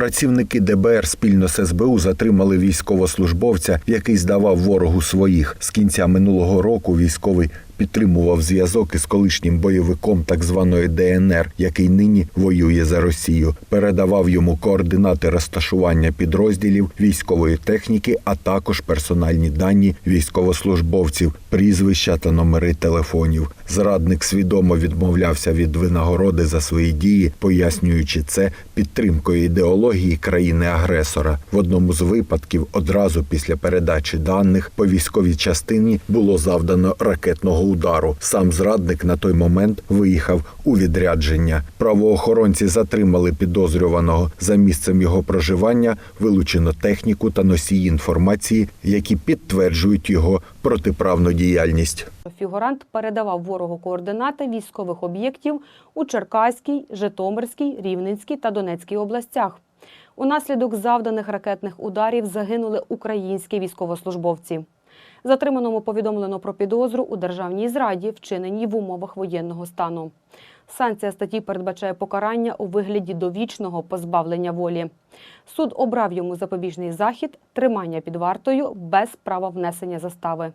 Працівники ДБР спільно з СБУ затримали військовослужбовця, який здавав ворогу своїх. З кінця минулого року військовий підтримував зв'язок із колишнім бойовиком так званої ДНР, який нині воює за Росію. Передавав йому координати розташування підрозділів військової техніки, а також персональні дані військовослужбовців, прізвища та номери телефонів. Зрадник свідомо відмовлявся від винагороди за свої дії, пояснюючи це підтримкою ідеології країни-агресора. В одному з випадків одразу після передачі даних по військовій частині було завдано ракетного удару. Сам зрадник на той момент виїхав у відрядження. Правоохоронці затримали підозрюваного за місцем його проживання, вилучено техніку та носії інформації, які підтверджують його протиправну діяльність. Фігурант передавав ворогу координати військових об'єктів у Черкаській, Житомирській, Рівненській та Донецькій областях. Унаслідок завданих ракетних ударів загинули українські військовослужбовці. Затриманому повідомлено про підозру у державній зраді, вчиненій в умовах воєнного стану. Санкція статті передбачає покарання у вигляді довічного позбавлення волі. Суд обрав йому запобіжний захід тримання під вартою без права внесення застави.